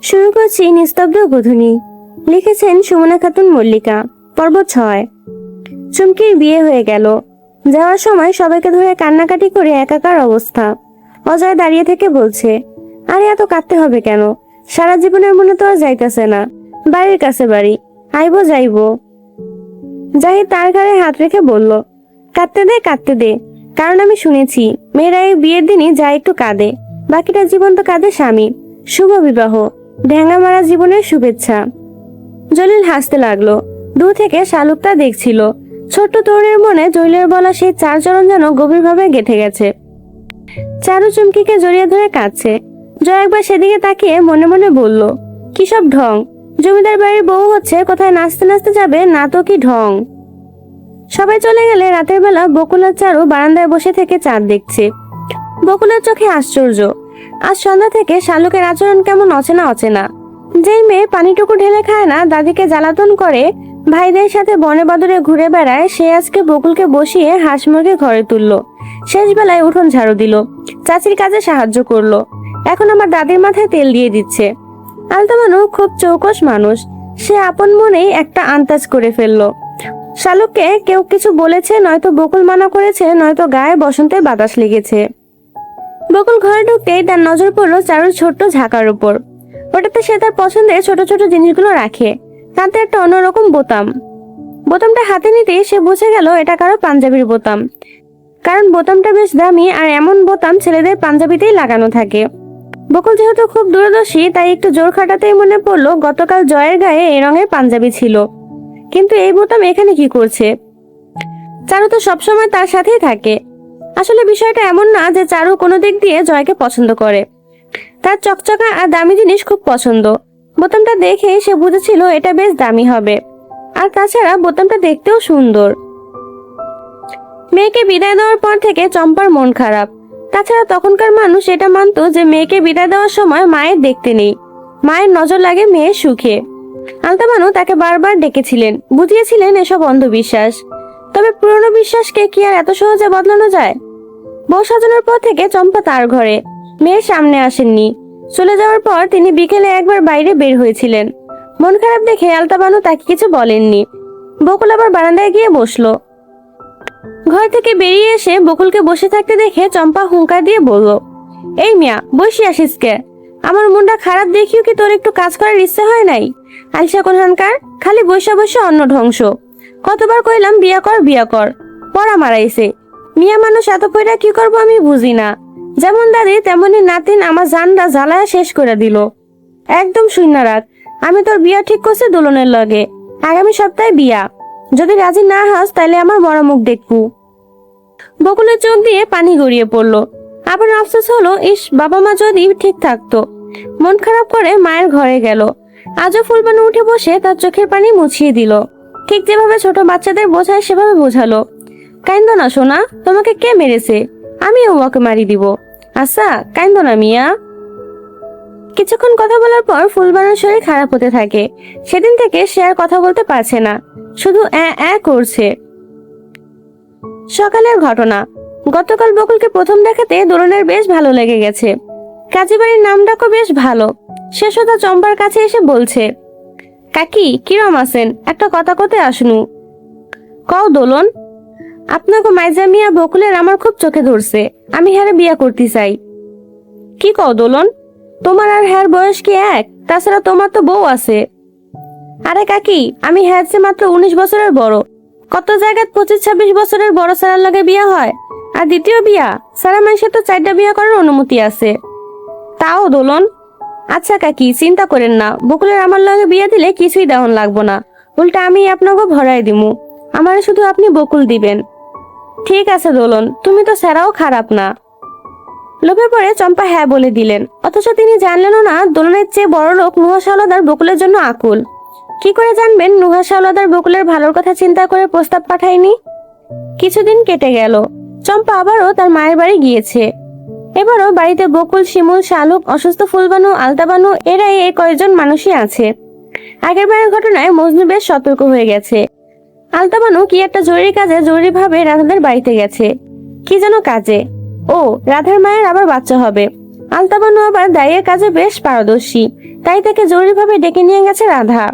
শুরু করছি নিস্তব্ধ গোধূলি। লিখেছেন সুমনা খাতুন মল্লিকা, পর্ব ছয়। চুমকির বিয়ে হয়ে গেল। যাওয়ার সময় সবাইকে ধরে কান্নাকাটি করে একাকার অবস্থা। অজয় দাঁড়িয়ে থেকে বলছে, আরে, এত কাঁদতে হবে কেন? সারা জীবনের মনে তো আর যাইতেছে না। বাড়ির কাছে বাড়ি, আইবো যাইবো। জাহিদ তার ঘাড়ে হাত রেখে বলল, কাঁদতে দে কাঁদতে দে। কারণ আমি শুনেছি, মেয়েরা এই বিয়ের দিনই যা একটু কাঁদে। বাকিটা জীবন তো কাঁদে স্বামী। শুভ বিবাহ। ঢ্যাঙ্গা মারা জীবনের শুভেচ্ছা। জলিল হাসতে লাগল। দূর থেকে শালুকটা দেখছিল। ছোট্ট তরুণের মনে জলিলের বলা সেই চার চরণ যেন গভীরভাবে গেঁথে গেছে। চারু চুমকিকে জড়িয়ে ধরে কাঁদছে। জয় একবার সেদিকে তাকিয়ে মনে মনে বলল, কি সব ঢং? জমিদার বাড়ির বউ হচ্ছে, কোথায় নাচতে নাচতে যাবে, না তো কি ঢং? সবাই চলে গেলে রাতের বেলা বকুলার চারু বারান্দায় বসে থেকে চাঁদ দেখছে। বকুলের চোখে আশ্চর্য। আজ সন্ধ্যা থেকে শালুকের আচরণ কেমন অচেনা অচেনা। যেই মেয়ে পানিটুকু ঢেলে খায় না, দাদিকে জ্বালাতন করে, ভাইদের সাথে বনে বাদরে ঘুরে বেড়ায়, সে আজকে বকুলকে বসিয়ে হাঁস মুরগি ঘরে তুললো। শেষ বেলায় উঠোন ঝাড়ু দিল। চাচির কাজে সাহায্য করল। এখন আমার দাদির মাথায় তেল দিয়ে দিচ্ছে। আলতামানু খুব চৌকস মানুষ। সে আপন মনেই একটা আন্দাজ করে ফেলল। শালুককে কেউ কিছু বলেছে, নয়তো বকুল মানা করেছে, নয়তো গায়ে বসন্তের বাতাস লেগেছে। বকুল ঘরে ঢুকতেই তার নজর পড়ল চারুর ছোট্ট ঝাঁকার উপর। ওটাতে সে তার পছন্দের ছোট ছোট জিনিসগুলো রাখে। তাতে একটা অন্যরকম বোতাম। বোতামটা হাতে নিতেই সে বুঝে গেল এটা কারও পাঞ্জাবির বোতাম। কারণ বোতামটা বেশ দামি আর এমন বোতাম ছেলেদের পাঞ্জাবিতেই লাগানো থাকে। বকুল যেহেতু খুব দূরদর্শী, তাই একটু জোর খাটাতেই মনে পড়ল গতকাল জয়ের গায়ে এই রঙের পাঞ্জাবি ছিল। কিন্তু এই বোতাম এখানে কি করছে? চারু তো সবসময় তার সাথেই থাকে। আসলে বিষয়টা এমন না যে চারু কোনো দিক দিয়ে জয়কে পছন্দ করে। তার চকচকা আর দামি জিনিস খুব পছন্দ। বোতামটা দেখে সে বুঝেছিল এটা বেশ দামি হবে। আর তাছাড়া বোতামটা দেখতেও সুন্দর। মেয়েকে বিদায় দেওয়ার পর থেকে চম্পার মন খারাপ। তাছাড়া তখনকার মানুষ এটা মানতো যে মেয়েকে বিদায় দেওয়ার সময় মায়ের দেখতে নেই। মায়ের নজর লাগে মেয়ের সুখে। আলতামানু তাকে বারবার ডেকেছিলেন, বুঝিয়েছিলেন এসব অন্ধবিশ্বাস। তবে পুরনো বিশ্বাসকে কি আর এত সহজে বদলানো যায়? বউ সাজানোর পর থেকে চম্পা তার ঘরে। মেয়ের সামনে আসেননি। চলে যাওয়ার পর তিনি বিকেলে একবার বাইরে বের হয়েছিলেন। মন খারাপ দেখে আলতাবানু তাকে কিছু বলেননি। বকুল আবার বারান্দায় গিয়ে বসল। ঘর থেকে বেরিয়ে এসে বকুলকে বসে থাকতে দেখে চম্পা হুঙ্কার দিয়ে বলল, এই মিয়া, বসে আসিস কে? আমার মনটা খারাপ দেখিও কি তোর একটু কাজ করার ইচ্ছে হয় নাই? আইসা কোনখানকার খালি বসে বসে অন্য ধ্বংস। কতবার কইলাম, বিয়া কর বিয়া কর। পড়া মারাইছে। মিয়া মানুষ এত কইরা কি করব আমি বুঝি না। যেমন দাদি, তেমনি নাতিন আমার জানটা জ্বালায় শেষ করে দিল। একদম শূন্য রাখ আমি তোর বিয়া ঠিক করছি দোলনের লগে। আগামী সপ্তাহে বিয়া। যদি রাজি না হাস তাহলে আমার বড় মুখ দেখব। বকুলের চোখ দিয়ে পানি গড়িয়ে পড়ল। আবার আফসোস হলো, ইস, বাবা মা যদি ঠিক থাকতো। মন খারাপ করে মায়ের ঘরে গেল। আজও ফুলবানু উঠে বসে তার চোখের পানি মুছিয়ে দিল। ঠিক যেভাবে ছোট বাচ্চাদের বোঝায় সেভাবে বোঝালো। কাইন্দ না, সোনা। তোমাকে কে মেরেছে? আমি ওকে মারি দিব। আচ্ছা কাইন্দ না, মিয়া। কিছুক্ষণ কথা বলার পর ফুলবানুর শরীর খারাপ হতে থাকে। সেদিন থেকে সে আর কথা বলতে পারছে না। শুধু অ্যা অ্যা করছে। সকালের ঘটনা। গতকাল বকুলকে প্রথম দেখাতে দোলনের বেশ ভালো লেগে গেছে। কাজীবাড়ির নাম ডাকও বেশ ভালো। শেষতা চম্পার কাছে এসে বলছে, কাকি, কিরম আছেন? একটা কথা কতে আসনু। কও দোলন আপনাকে মাইজা মিয়া বকুলের আমার খুব চোখে ধরছে। আমি হ্যারে বিয়া করতে চাই। কি কও দোলন? তোমার আর হ্যার বয়স কি এক? তাছাড়া তোমার তো বউ আছে। আরে কাকি, আমি হ্যার চেয়ে মাত্র উনিশ বছরের বড়। কত জায়গায় পঁচিশ, ছাব্বিশ বছরের বড় সারার লগে বিয়া হয়? আর দ্বিতীয় বিয়া? সারা মানুষের তো চারটা বিয়া করার অনুমতি আছে। তাও দোলন? আচ্ছা কাকি, চিন্তা করেন না। বকুলের আমার লগে বিয়ে দিলে কিছুই দেওয়ান লাগবো না। উল্টা আমি আপনাকে ভরাই দিমু। আমার শুধু আপনি বকুল দিবেন। ঠিক আছে, দোলন, তুমি তো সেরাও খারাপ না। লোভে পড়ে চম্পা হ্যাঁ বলে দিলেন। অথচ তিনি জানলেনও না, দোলনের চেয়ে বড় লোক নুহা শাওলাদার বকুলের জন্য আকুল। কি করে জানবেন, নুহা শাওলাদার বকুলের ভালোর কথা চিন্তা করে প্রস্তাব পাঠায়নি? কিছুদিন কেটে গেল। চম্পা আবারও তার মায়ের বাড়ি গিয়েছে। এবারও বাড়িতে বকুল, শিমুল, শালুক, অসুস্থ ফুলবানু, আলতাবানু, এরাই এই কয়েকজন মানুষই আছে। আগের বারের ঘটনায় মজনু বেশ সতর্ক হয়ে গেছে। আলতাবানু কি একটা জরুরি কাজে জরুরিভাবে রাধাদের বাড়িতে গেছে। কি যেন কাজে। ও, রাধার মায়ের আবার বাচ্চা হবে। আলতাবানু আবার দায়ের কাজে বেশ পারদর্শী। তাই তাকে জরুরিভাবে ডেকে নিয়ে গেছে রাধা।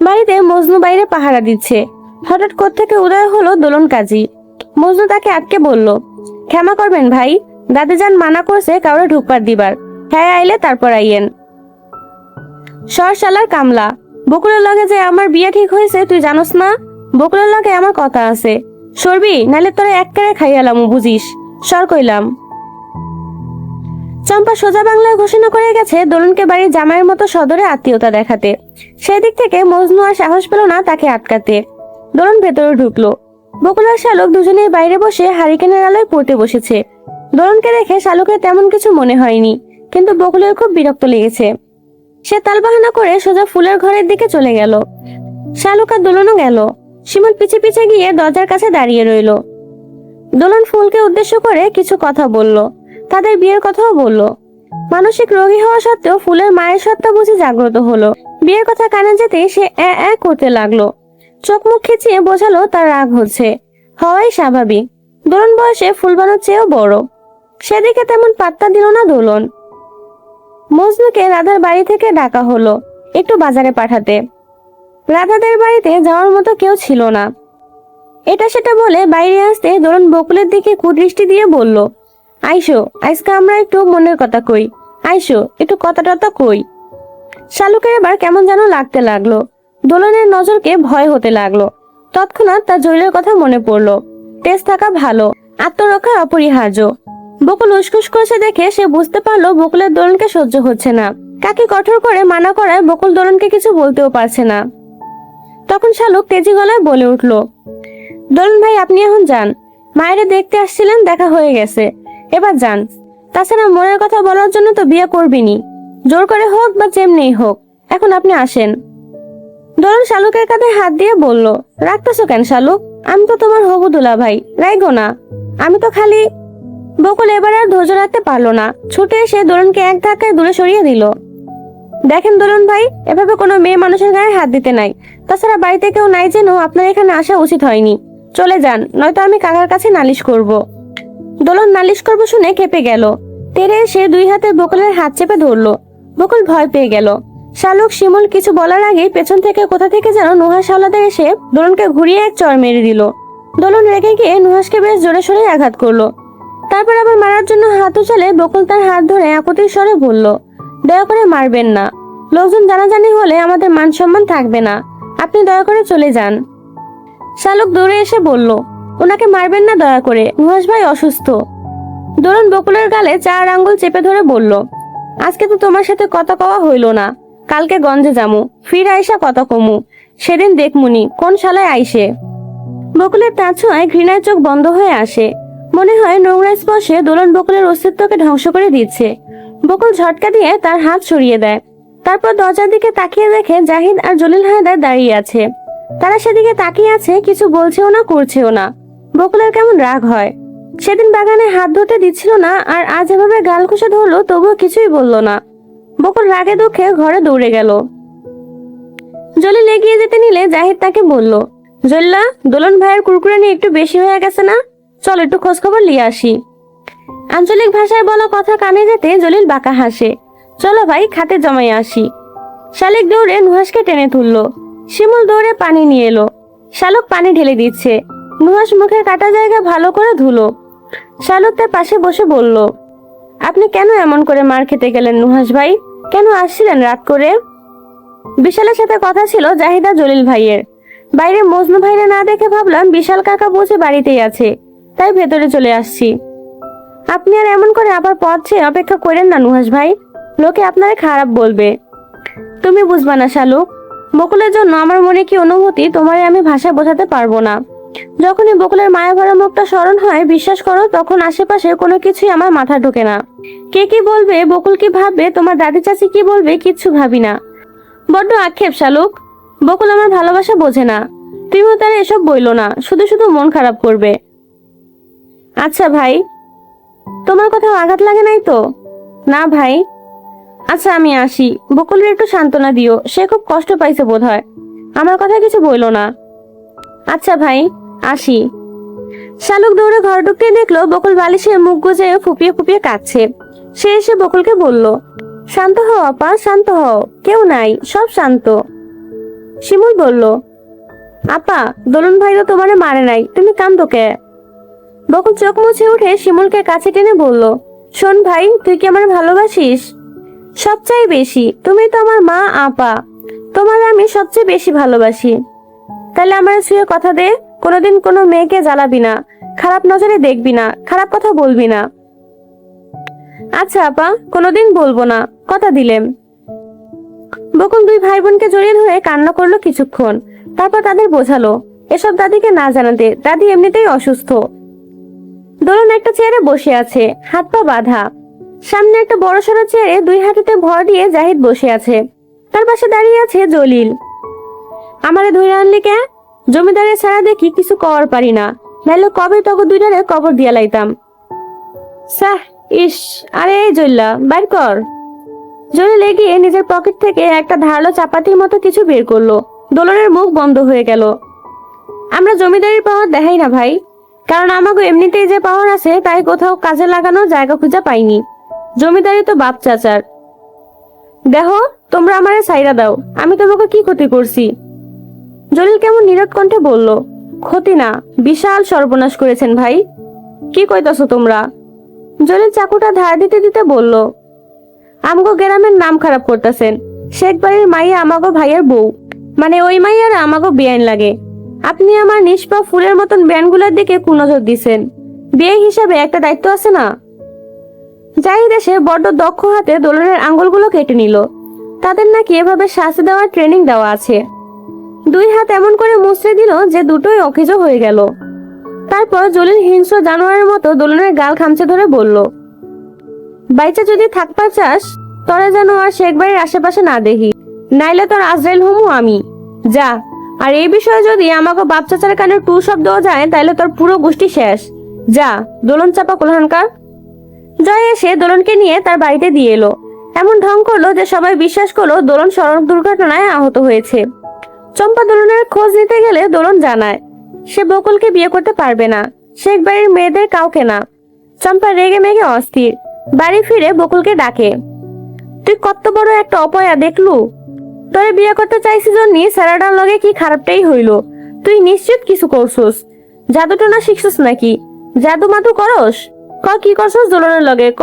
বাড়িতে মজনু বাইরে পাহারা দিচ্ছে। হঠাৎ কোত্থেকে উদয় হলো দোলন কাজী। মজনু তাকে আটকে বলল, ক্ষমা করবেন ভাই দাদিজান মানা করছে কাউরে ঢুকবার দিবার। হ্যাঁ আইলে তারপর আইয়েন। সর শালার কামলা। বকুলের লগে যে আমার বিয়ে ঠিক হয়েছে, তুই জানোস না? বকুলের লগে আমার কথা আছে। সরবি নালে তোরে এককারে খাইয়ালাম বুঝিস। সর কইলাম। চম্পা সোজা বাংলায় ঘোষণা করে গেছে দোলনকে বাড়ির জামাইয়ের মতো সদরে আত্মীয়তা দেখাতে। সেদিক থেকে মজনু আর সাহস পেল না তাকে আটকাতে। দোলন ভেতরে ঢুকলো। বকুল আর শালক দুজনেই বাইরে বসে হারিকেনের আলোয় পড়তে বসেছে। দোলনকে দেখে শালকের তেমন কিছু মনে হয়নি, কিন্তু বকুলের খুব বিরক্ত লেগেছে। সে তালবাহানা করে সোজা ফুলের ঘরের দিকে চলে গেল। শালুক দোলনও গেল। শিমুল পিছে পিছে গিয়ে দরজার কাছে দাঁড়িয়ে রইল। দোলন ফুলকে উদ্দেশ্য করে কিছু কথা বলল। তাদের বিয়ের কথাও বলল। মানসিক রোগী হওয়া সত্ত্বেও ফুলের মায়ের সত্তা বুঝে জাগ্রত হলো। বিয়ের কথা কানে যেতেই সে এ করতে লাগল। চোখ মুখ খিচিয়ে বোঝালো তার রাগ হচ্ছে। হওয়াই স্বাভাবিক। দোলন বয়সে ফুলবানোর চেয়েও বড়। সেদিকে তেমন পাত্তা দিল না দোলন। মজনুকে রাধার বাড়ি থেকে ডাকা হলো, একটু বাজারে পাঠাতে। রাধাদের বাড়িতে যাওয়ার মতো কেউ ছিল না। এটা সেটা বলে বাইরে আসতে দোলন বকুলের দিকে কুদৃষ্টি দিয়ে বলল, আইসো, আজকে আমরা একটু মনের কথা কই। আইসো, একটু কথা টথা কই। শালুকের এবার কেমন যেন লাগতে লাগল। দোলনের নজরকে ভয় হতে লাগল। তৎক্ষণাৎ তার জরিলের কথা মনে পড়ল। তেজ থাকা ভালো আত্মরক্ষা অপরিহার্য। বকুল উসকুস করেছে দেখে সে বুঝতে পারল বকুলের দোলনকে সহ্য হচ্ছে না। কাকে কঠোর করে মানা করায় বকুল দোলনকে কিছু বলতেও পারছে না। তখন শালুক তেজি গলায় বলে উঠল দোলন ভাই, আপনি এখন যান। মায়েরে দেখতে আসছিলেন, দেখা হয়ে গেছে। এবার যান। তাছাড়া মনের কথা বলার জন্য তো বিয়ে করবিনি। জোর করে হোক বা যেমনি হোক, এখন আপনি আসেন। দোলন শালুকের কাঁধে হাত দিয়ে বলল রাখতেছো কেন শালুক? আমি তো তোমার হবু দুলা ভাই রাইগো না। আমি তো খালি বকুল এবার আর ধৈর্য রাখতে পারল না। ছুটে এসে দোলনকে এক ধাক্কায় দূরে সরিয়ে দিল। দেখেন দোলন ভাই, এভাবে কোনো মেয়ে মানুষের গায়ে হাত দিতে নাই। তাছাড়া বাড়িতে কেউ নাই যেন আপনার এখানে আসা উচিত হয়নি। চলে যান, নয়তো আমি কাকার কাছে নালিশ করব। দোলন নালিশ করব শুনে কেঁপে গেল। তেরে এসে দুই হাতে বকুলের হাত চেপে ধরলো। বকুল ভয় পেয়ে গেল। শালুক, শিমুল কিছু বলার আগে পেছন থেকে কোথা থেকে যেন নুহাস হাওলাদার এসে দোলনকে ঘুরিয়ে এক চর মেরে দিল। দোলন রেগে গিয়ে নুহাসকে বেশ জোরে সোরে আঘাত করল। তারপর আবার মারার জন্য হাত উচালে বকুল তার হাত ধরে আকুতির স্বরে বলল, দয়া করে মারবেন না। লোকজন জানাজানি হলে আমাদের মান সম্মান থাকবে না। আপনি দয়া করে চলে যান। শালুক দৌড়ে এসে বলল, ওনাকে মারবেন না দয়া করে নুহাস ভাই অসুস্থ। দোলন বকুলের গালে চার আঙ্গুল চেপে ধরে বলল, আজকে তো তোমার সাথে কথা কওয়া হইল না। কালকে গঞ্জে যামু, ফির আইসা কথা কমু। সেদিন দেখমুনি, কোন শালায় আইসে? বকুলের তার ছোঁয়ায় ঘৃণায় চোখ বন্ধ হয়ে আসে। মনে হয় নোংরা স্পর্শে দোলন বকুলের অস্তিত্বকে ধ্বংস করে দিচ্ছে। বকুল ঝটকা দিয়ে তার হাত সরিয়ে দেয়। তারপর দরজার দিকে তাকিয়ে দেখে জাহিদ আর জলিল হায়দার দাঁড়িয়ে আছে। তারা সেদিকে তাকিয়ে আছে, কিছু বলছেও না, করছেও না। বকুলের কেমন রাগ হয়। সেদিন বাগানে হাত ধরতে দিচ্ছিল না আর আজ এভাবে গাল ঘুষে ধরলো, তবুও কিছুই বলল না। বকুল রাগে দুঃখে ঘরে দৌড়ে গেল। জলিল এগিয়ে যেতে নিলে জাহিদ তাকে বলল, জল্লা, দোলন ভাইয়ের কুরকুরে নিয়ে একটু বেশি হয়ে গেছে না? চল একটু খোঁজ খবর নিয়ে আসি। আঞ্চলিক ভাষায় বলা কথা কানে যেতে জলিল বাঁকা হাসে। চলো ভাই, খাতে জমাই আসি। শালিক দৌড়ে নুহাসকে টেনে তুললো। শিমুল দৌড়ে পানি নিয়ে এলো। শালুক পানি ঢেলে দিচ্ছে। নুহাস মুখের কাটা জায়গা ভালো করে ধুলো। শালুক তার পাশে বসে বলল, আপনি কেন এমন করে মার খেতে গেলেন নুহাস ভাই? কেন আসছিলেন রাত করে? বিশালের সাথে কথা ছিল জাহিদা জলিল ভাইয়ের। বাইরে মজনু ভাইরে না দেখে ভাবলাম বিশাল কাকা বুঝে বাড়িতেই আছে। তাই ভেতরে চলে আসছি। আপনি আর এমন করে আবার পথ অপেক্ষা করেন না নুহাস ভাই। লোকে আপনারে খারাপ বলবে। তুমি বুঝবা না শালুক বকুলের জন্য আমার মনে কি অনুভূতি, তোমারে আমি ভাষায় বোঝাতে পারব না। যখনই বকুলের মায়া ভরা মুখটা স্মরণ হয়, বিশ্বাস করো, তখন আশেপাশে কোনো কিছুই আমার মাথা ঢোকে না। কে কি বলবে, বকুল কি ভাববে, তোমার দাদি চাচি কি বলবে, কিচ্ছু ভাবি না। বড্ড আক্ষেপ শালুক বকুল আমার ভালোবাসা বোঝে না। তুমিও তারা এসব বইল না, শুধু শুধু মন খারাপ করবে। আচ্ছা ভাই। তোমার কোথাও আঘাত লাগে নাই তো? না ভাই। আচ্ছা আমি আসি। বকুলের একটু সান্ত্বনা দিও। সে খুব কষ্ট পাইছে বোধ হয় আমার কথা কিছু বইলো না। আচ্ছা ভাই, আসি। শালুক দৌড়ে ঘর ঢুকতে দেখল বকুল বালিশে মুখ গুজে ফুপিয়ে ফুপিয়ে কাঁদছে। সে এসে বকুলকে বলল, শান্ত হও, আপা, শান্ত হও। কেউ নাই, সব শান্ত। শিমুল বলল, আপা, দোলন ভাই তো তোমারে মারে নাই। তুমি কান্দো কে? বকুল চোখ মুছে উঠে শিমুলকে কাছে টেনে বলল, শোন ভাই, তুই কি আমার ভালোবাসিস? সবচেয়ে বেশি, তুমি তো আমার মা, আপা। তোমার আমি সবচেয়ে বেশি ভালোবাসি। তাহলে আমার শুয়ে কথা দে, কোনোদিন কোনো মেয়েকে জ্বালাবি না, খারাপ নজরে দেখবি না, খারাপ কথা বলবি না। আচ্ছা আপা, কোনোদিন বলব না, কথা দিলেম। বকুল দুই ভাই বোনকে জড়িয়ে ধরে কান্না করল কিছুক্ষণ, তারপর তাদের বোঝালো, এসব দাদিকে না জানাতে, দাদি এমনিতেই অসুস্থ। দোলন একটা চেয়ারে বসে আছে, হাত পা বাঁধা। সামনে একটা বড় সড়ো চেয়ারে দুই হাঁটুতে ভর দিয়ে জাহিদ বসে আছে। তার পাশে দাঁড়িয়ে আছে জলিল। আমারে ধরে আনলি কে? জমিদারে ছাড়া দেখি কিছু কর পারি না। নাইলে কবে তখন দুইটারে কবর দিয়া লাইতাম। সাহ, ইস, আরে এই জল্লা, বাইর কর। জলিল এগিয়ে নিজের পকেট থেকে একটা ধারালো চাপাতির মতো কিছু বের করল। দোলনের মুখ বন্ধ হয়ে গেল। আমরা জমিদারির পাওয়ার দেখাই না ভাই। কারণ আমাকে এমনিতেই যে পাওয়ার আছে, তাই কোথাও কাজে লাগানোর জায়গা খুঁজে পাইনি। জমিদারি তো বাপ চাচার। দেখো, তোমরা আমারে সাইরা দাও। আমি তোমাকে কি ক্ষতি করছি? জলিল কেমন নীরব কণ্ঠে বলল, ক্ষতি না, বিশাল সর্বনাশ করেছেন ভাই। কি কইতাছো তোমরা? জলিল চাকুটা ধার দিতে দিতে বলল, আমগো গ্রামের নাম খারাপ করতেছেন। শেখ বাড়ির মাইয়া আমাগো ভাইয়ের বউ। মানে ওই মাইয়ার আমাগো বেআইন লাগে। আপনি আমার নিষ্পা ফুলের মতন ব্যানগুলোর দিকে কুনজর দিছেন। বিয়ে হিসাবে একটা দায়িত্ব আছে না? জাহিদ এসে বড্ড দক্ষ হাতে দোলনের আঙ্গুলগুলো কেটে নিল। তাদের নাকি এভাবে শাস্তি দেওয়ার ট্রেনিং দেওয়া আছে। দুই হাত এমন করে মুচড়ে দিল যে দুটোই অকেজো হয়ে গেল। তারপর জলিল হিংস্র জানোয়ারের মতো দোলনের গাল খামচে ধরে বলল, বাইচা যদি থাকবা চাস তোরা যেন আর শেখ বাড়ির আশেপাশে না দেখি। নাইলে তোর আজরাইল হুমু আমি। যা। আর এই বিষয়ে যদি আমাকে বাপ চাচার কানে টু শব্দও যায়, তাহলে তোর পুরো গোষ্ঠী শেষ। যা, দোলন চাপা কোলহানকার। জয় এসে দোলনকে নিয়ে তার বাড়িতে দিয়ে এলো। এমন ঢং করল যে সবাই বিশ্বাস করল দোলন সড়ক দুর্ঘটনায় আহত হয়েছে। চম্পা দোলনের খোঁজ নিতে গেলে দোলন জানায়, সে বকুলকে বিয়ে করতে পারবে না। শেখ বাড়ির মেয়েদের কাউকে না। চম্পা রেগে মেগে অস্থির। বাড়ি ফিরে বকুলকে ডাকে, তুই কত বড় একটা অপয়া দেখলু? তোরে বিয়ে করতে চাইছি জন্যি স্যারাডার লগে কি খারাপটাই হইল? তুই নিশ্চিত কিছু করছস? জাদু টোনা শিখছস নাকি? জাদু মাদু করস? ক, কি করছস দোলনের লগে? ক।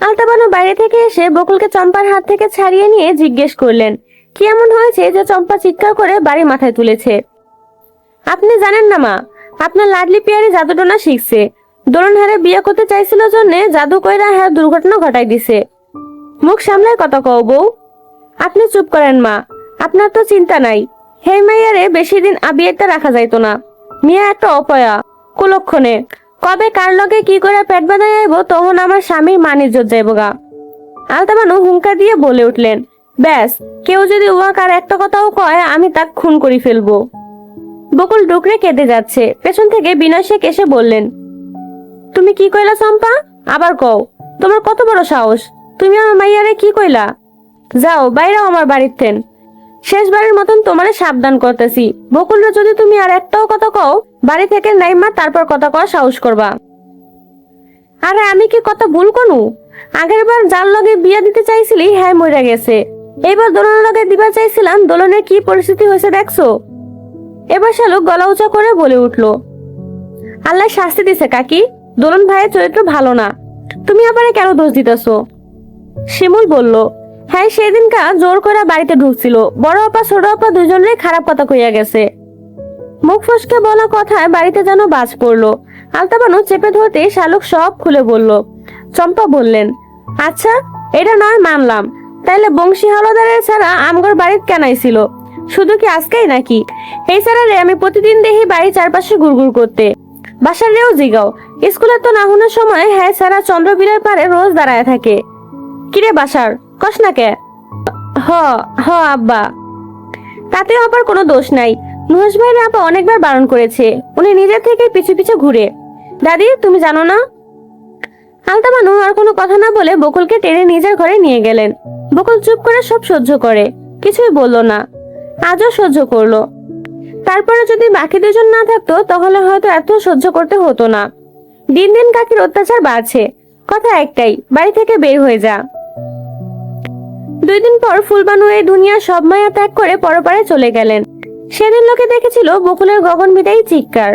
আলতাবানু বাইরে থেকে এসে বকুলকে চম্পার হাত থেকে ছাড়িয়ে নিয়ে জিজ্ঞেস করলেন, কি এমন হয়েছে যে চম্পা চিৎকার করে বাড়ি মাথায় তুলেছে? আপনি জানেন না মা, আপনার লাডলি পিয়ারি জাদুটোনা শিখছে। দোলন হারে বিয়ে করতে চাইছিল জন্যে জাদু কইরা হ্যাঁ দুর্ঘটনা ঘটাই দিছে। মুখ সামলায় কথা কও বউ। আপনি চুপ করেন, মা। আপনার তো চিন্তা নাই। হে মাইয়ারে বেশি দিন আবিয়েতে রাখা যাইতো না। মিয়া একটা অপয়া, কুলক্ষণে। কবে কার লগে কি করে পেট বাঁধাই আইব, তখন আমার স্বামীর মান ইজ্জত যাইব গা আলতাবানু হুঙ্কা দিয়ে বলে উঠলেন, ব্যাস, কেউ যদি উহাক আর একটা কথাও কয়, আমি তাক খুন করে ফেলব। বকুল ডুকরে কেঁদে যাচ্ছে। পেছন থেকে বিনয় শেখ এসে বললেন, তুমি কি কইলা চম্পা? আবার কও, তোমার কত বড় সাহস? তুমি আমার মাইয়ারে কি কইলা? যাও, বাইরাও আমার বাড়ির থেন শেষবারের মতন তোমারে সাবধান করতেছি। বকুলরা যদি তুমি আর একটাও কথা কও, বাড়ি থেকে নাইমা তারপর কথা কওয়া সাহস করবা। আরে, আমি কি কথা ভুল কোনু আগের বার যার লগে বিয়া দিতে চাইছিলি হ্যাঁ মরে গেছে। এবার দোলনের লগে দিবা চাইছিলাম, দোলনের কি পরিস্থিতি হয়েছে দেখছ? এবার শালুক গলা উঁচা করে বলে উঠল, আল্লাহ শাস্তি দিছে কাকি, দোলন ভাইয়ের চরিত্র ভালো না। তুমি আবার কেন দোষ দিতেছো? শিমুল বলল হ্যাঁ সেদিনকা জোর করে বাড়িতে ঢুকছিল। বড় আপা, ছোট আপা দুজনেই খারাপ কথা কইয়া গেছে। মুখ ফসকে বলা কথায় বাড়িতে যেন বাজ পড়ল। আলতাবানু চেপে ধরতে শালুক সব খুলে বলল, চম্পা বললেন আচ্ছা এটা নয়, মানলাম। তাইলে বংশী হলদারের ছাড়া আমগর বাড়ির কেনাইছিল শুধু কি আজকেই নাকি? এই ছাড়ারে আমি প্রতিদিন দেখি বাড়ির চারপাশে ঘুরঘুর করতে। বাসার রেও জিগাও। স্কুলে তো নাহুনের সময় হ্যাঁ সারা চন্দ্রবিলের পারে রোজ দাঁড়ায় থাকে। কিরে বাসার? কস না কে? হ হ, আব্বা। তাতেও আবার কোনো দোষ নাই। নুহাস ভাইয়ের আপা অনেকবার বারণ করেছে। উনি নিজের থেকে পিছু পিছু ঘুরে। দাদি, তুমি জানো না? আলতামানু আর কোনো কথা না বলে বকুলকে টেনে নিজের ঘরে নিয়ে গেলেন। বকুল চুপ করে সব সহ্য করে। কিছুই বলল না। আজও সহ্য করল। তারপরে যদি বাকি দুজন না থাকতো, তাহলে হয়তো এত সহ্য করতে হতো না। দিন দিন কাকির অত্যাচার বাড়ছে। কথা একটাই, বাড়ি থেকে বের হয়ে যা। দুই দিন পর ফুলবানু এই দুনিয়া সব মায়া ত্যাগ করে পরপারে চলে গেলেন। সেদিন লোকে দেখেছিল বকুলের গগন বিদায়ী চিৎকার।